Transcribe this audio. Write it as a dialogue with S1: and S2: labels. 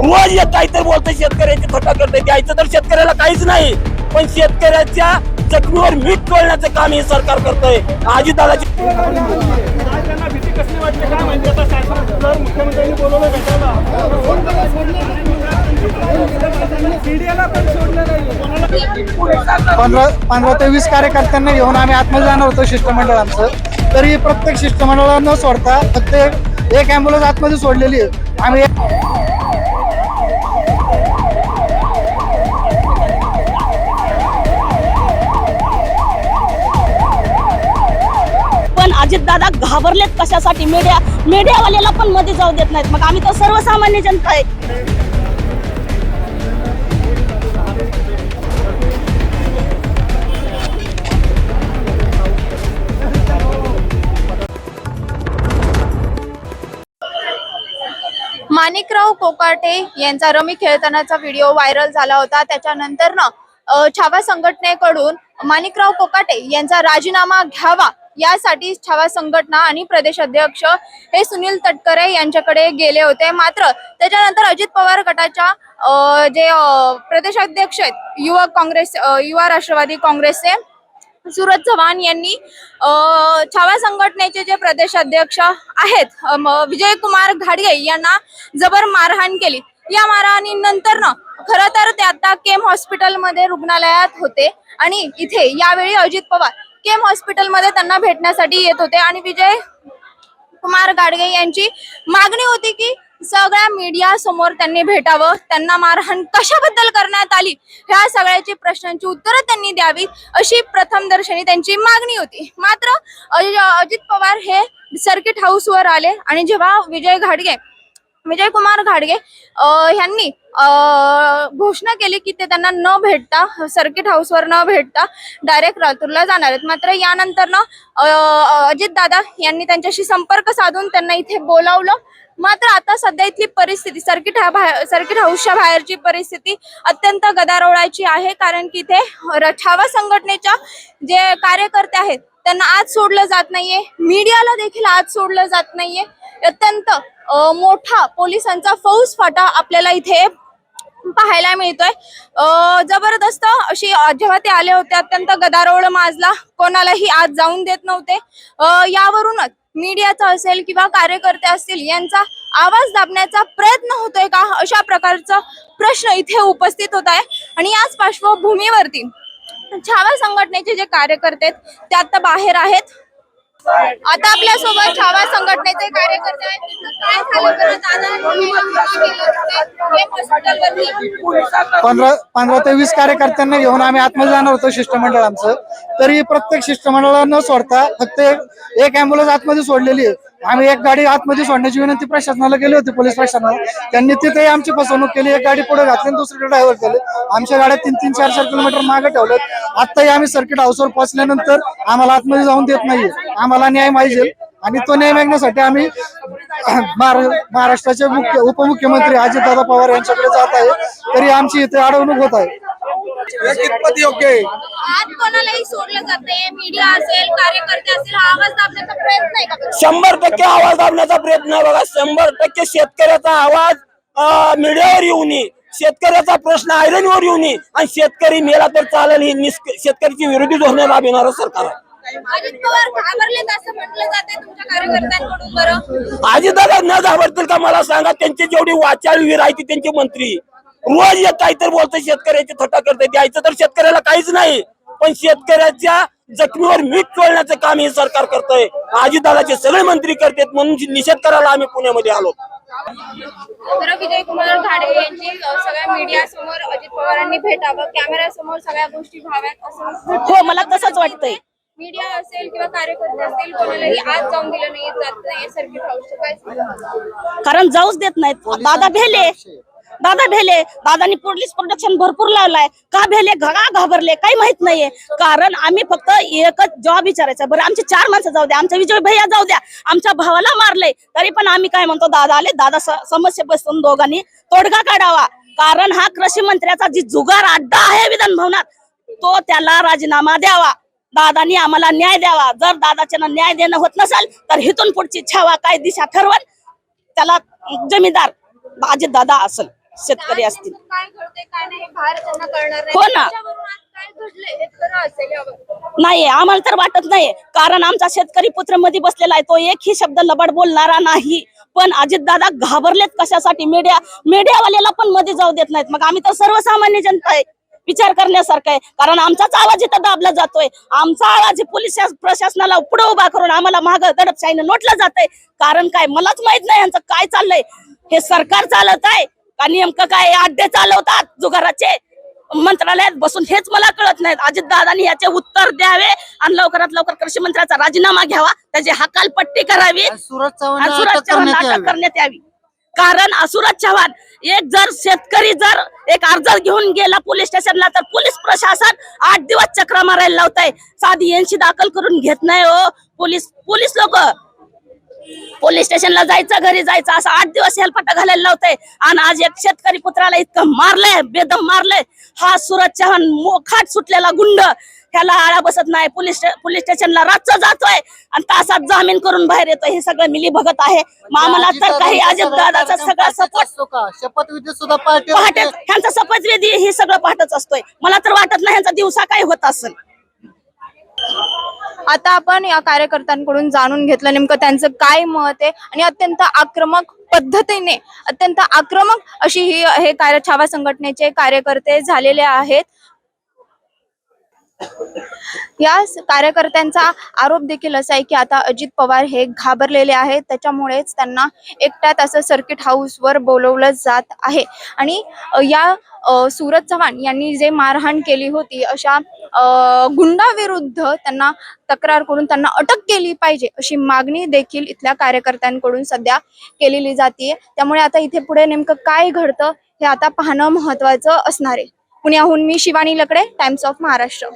S1: रोज एक काहीतरी बोलतोय शेतकऱ्याची थोटा करतोय. द्यायचं तर शेतकऱ्याला काहीच नाही. पण शेतकऱ्याच्या जखमीवर मीठ तोडण्याचं काम हे सरकार करतोय. आजी दादाची
S2: पंधरा पंधरा ते वीस कार्यकर्त्यांना घेऊन आम्ही आतमध्ये जाणार होतो शिष्टमंडळ आमचं तरी प्रत्येक शिष्टमंडळाला न सोडता फक्त एक ॲम्ब्युलन्स आतमध्ये सोडलेली आहे. आम्ही
S3: पण अजितदादा घाबरलेत कशासाठी? मीडिया मीडियावाल्याला पण मध्ये जाऊ देत नाहीत. मग आम्ही तर सर्वसामान्य जनता आहे.
S4: माणिकराव कोकाटे यांचा रमी खेळतानाचा व्हिडिओ व्हायरल झाला होता. त्याच्यानंतर ना छावा संघटनेकडून माणिकराव कोकाटे यांचा राजीनामा घ्यावा यासाठी छावा संघटना आणि प्रदेश अध्यक्ष हे सुनील तटकरे यांच्याकडे गेले होते. मात्र त्याच्यानंतर अजित पवार गटाच्या जे प्रदेशाध्यक्ष आहेत युवक काँग्रेस युवा राष्ट्रवादी काँग्रेसचे सुरज चव्हाण यांनी छावा संघटनेचे जे प्रदेशाध्यक्ष आहेत विजय कुमार घाडगे यांना जबर मारहाण केली. या मारहाणीनंतर ना खरं तर ते आता केम हॉस्पिटलमध्ये रुग्णालयात होते. आणि इथे यावेळी अजित पवार केम हॉस्पिटलमध्ये त्यांना भेटण्यासाठी येत होते. आणि विजय कुमार गाडगे यांची मागणी होती की सगळ्या मीडिया समोर त्यांनी भेटावं. त्यांना मारहाण कशाबद्दल करण्यात आली? ह्या सगळ्याची प्रश्नांची उत्तरं त्यांनी द्यावी अशी प्रथम दर्शनी त्यांची मागणी होती. मात्र अजित पवार हे सर्किट हाऊसवर आले आणि जेव्हा विजय घाडगे विजय कुमार घाडगे ह्यांनी घोषणा केली की ते त्यांना न भेटता सर्किट हाऊसवर न भेटता डायरेक्ट लातूरला जाणार आहेत. मात्र यानंतर ना अजित दादा यांनी त्यांच्याशी संपर्क साधून त्यांना इथे बोलावलं. मात्र आता सध्या इथली परिस्थिती सर्किट हा बाहेर सर्किट हाऊसच्या बाहेरची परिस्थिती अत्यंत गदारोळाची आहे. कारण की इथे छावा संघटनेच्या जे कार्यकर्ते आहेत त्यांना आज सोडलं जात नाहीये. मीडियाला देखील आज सोडलं जात नाहीये. अत्यंत मोठा पोलिसांचा फौज फाटा आपल्याला इथे पाहायला मिळतोय. अ, जबरदस्त अशी जेव्हा ते आले होते अत्यंत गदारोळ माजला. कोणालाही आज जाऊन देत नव्हते. यावरूनच मीडियाचा असेल किंवा कार्यकर्ते असतील यांचा आवाज दाबण्याचा प्रयत्न होतोय का अशा प्रकारचा प्रश्न इथे उपस्थित होत आहे. आणि याच पार्श्वभूमीवरती छावा संघटनेचे जे कार्यकर्ते आहेत ते आता बाहेर आहेत. आता आपल्यासोबत छावा संघटनेचे कार्यकर्ते आहेत. म्हणजे
S2: पंधरा पंधरा ते वीस कार्यकर्त्यांना घेऊन आम्ही आतमध्ये जाणार होतो शिष्टमंडळ आमचं. तरी प्रत्येक शिष्टमंडळाला न सोडता फक्त एक ॲम्ब्युलन्स आतमध्ये सोडलेली आहे. आम्ही एक गाडी आतमध्ये सोडण्याची विनंती प्रशासनाला केली होती पोलीस प्रशासनाला. त्यांनी तिथे आमची फसवणूक केली. एक गाडी पुढे घातली आणि दुसरीकडे ड्रायव्हर केले. आमच्या गाड्या तीन तीन चार चार किलोमीटर मागे ठेवल्यात. आताही आम्ही सर्किट हाऊसवर पोहोचल्यानंतर आम्हाला आतमध्ये जाऊन देत नाहीये. आम्हाला न्याय पाहिजे आणि तो न्याय मागण्यासाठी आम्ही महारा- महाराष्ट्राचे मुख्य उपमुख्यमंत्री अजितदादा पवार यांच्याकडे जात आहे. तरी आमची इथे अडवणूक होत आहे.
S5: कितपत योग्य आहे?
S4: आज कोणालाही सोडलं जाते मीडिया असेल कार्यकर्ते असेल हा आवाज दाबण्याचा प्रयत्न आहे का
S1: शंभर टक्के आवाज दाबण्याचा प्रयत्न आहे बघा. शंभर टक्के शेतकऱ्याचा आवाज मीडियावर येऊ नये शेतकऱ्याचा प्रश्न आयरनवर येऊ नये आणि शेतकरी मेला तर चालेल. ही निष्क- शेतकऱ्याची विरोधी धोरणे राबविणारं सरकार आहे
S4: अजित पवार घाबरलेत असं म्हटलं जाते तुमच्या कार्यकर्त्यांकडून बरं.
S1: आजीदादा न घाबरतील का मला सांगा? त्यांची जेवढी वाचाळ वीर आहे ती त्यांचे मंत्री. रोज एक काहीतरी बोलतोय शेतकऱ्याची थोटा करतोय. द्यायचं तर शेतकऱ्याला काहीच नाही. पण शेतकऱ्याच्या जखमीवर मीठ तोडण्याचं काम हे सरकार करतोय. आजीदादाचे सगळे मंत्री करतात म्हणून निषेध करायला आम्ही पुण्यामध्ये आलो.
S4: तर विजय कुमार घाडगे यांची सगळ्या मीडिया समोर अजित पवारांनी भेटावं. कॅमेरा समोर सगळ्या गोष्टी व्हाव्यात असं
S3: हो मला तसंच वाटतंय.
S4: मीडिया असेल किंवा कार्यकर्ते असतील कोणालाही आज जाऊन दिलं नाही जात नाही सर्किट हाऊसचं काय?
S3: कारण जाऊच देत नाहीत. दादा भेले. दादा भेले. दादानी पोलीस प्रोटेक्शन भरपूर लावलाय. का भेले? घगा घाबरले. काही माहीत नाहीये. कारण आम्ही फक्त एकच जॉब विचारायचा बरं आमचे चार माणसं जाऊ द्या. आमच्या विजय भैया जाऊ द्या. आमच्या भावाला मारलंय. तरी पण आम्ही काय म्हणतो दादा आले. दादा समस्या बसून दोघांनी तोडगा काढावा. कारण हा कृषी मंत्र्याचा जी जुगार अड्डा आहे विधान भवनात तो त्याला राजीनामा द्यावा. दादानी आम्हाला न्याय द्यावा. जर दादाच्या न्याय देणं होत नसेल तर हिथून पुढची छावा काय दिशा ठरवत त्याला जमीनदार अजित दादा असेल शेतकरी असतील.
S4: हे
S3: हो ना.
S4: हे
S3: नाही आम्हाला तर वाटत नाही कारण आमचा शेतकरी पुत्रमध्ये बसलेला आहे तो एकही शब्द लबाड बोलणारा नाही. पण अजितदादा घाबरलेत कशासाठी? मीडिया मीडियावाल्याला पण मध्ये जाऊ देत नाहीत. मग आम्ही तर सर्वसामान्य जनता आहे. विचार करण्यासारखं आहे. कारण आमचाच आवाज इथं दाबला जातोय. आमचा आवाज पोलीस शास- प्रशासनाला पुढे उभा करून आम्हाला माग दडपशाहीनं लोटलं जातंय. कारण काय? मलाच माहीत नाही यांचं काय चाललंय. हे सरकार चालत आहे का नेमकं काय? अड्डे चालवतात जुगाराचे. मंत्रालयात बसून हेच मला कळत नाहीत. अजितदादांनी याचे उत्तर द्यावे आणि लवकरात लवकर कृषी मंत्र्याचा राजीनामा घ्यावा. त्याची हकालपट्टी करावी.
S2: सुरज चव्हाण
S3: आणि सुरज चव्हाण अटक करण्यात यावी. कारण असुरज चव्हाण एक जर शेतकरी जर एक अर्ज घेऊन गेला पोलीस स्टेशनला तर पोलीस प्रशासन आठ दिवस चक्र मारायला लावत आहे साधी यांची दाखल करून घेत नाही हो. पोलीस पोलीस लोक. पोलीस स्टेशनला जायचं घरी जायचं. असं आठ दिवस हेलपट्टा घालायला लावतंय आणि आज एक शेतकरी पुत्राला इतकं मारलंय बेदम मारलंय. हा सुरज चव्हाण मोखाट सुटलेला गुंड. ह्याला आळा बसत नाही. पोलीस पोलीस स्टेशनला रातचं जातोय. आणि तासात जामीन करून बाहेर येतोय. हे सगळं मिली भगत आहे. मग आम्हाला तर काही अजित दादाचा सगळा सपोर्ट
S2: शपथविधी सुद्धा
S3: पहाटे ह्यांचा शपथविधी हे सगळं पहाटच असतोय. मला तर वाटत नाही ह्यांचा दिवसा काय होत असेल.
S4: आता आपण या कार्यकर्त्यांकडून जाणून घेतलं नेमकं त्यांचं काय मत आहे आणि अत्यंत आक्रमक पद्धतीने अत्यंत आक्रमक अशी ही हे कार्य छावा संघटनेचे कार्यकर्ते झालेले आहेत. या कार्यकर्त्यांचा आरोप देखील असा आहे की आता अजित पवार हे घाबरलेले आहेत. त्याच्यामुळेच त्यांना एकट्यात असं सर्किट हाऊसवर बोलवलं जात आहे. आणि या सूरज चव्हाण यांनी जे मारहाण केली होती अशा गुंडाविरुद्ध त्यांना तक्रार करून त्यांना अटक केली पाहिजे अशी मागणी देखील इथल्या कार्यकर्त्यांकडून सध्या केलेली जाते त्यामुळे आता इथे पुढे नेमकं काय घडतं हे आता पाहणं महत्वाचं असणार आहे. पुण्याहून मी शिवानी लकडे टाइम्स ऑफ महाराष्ट्र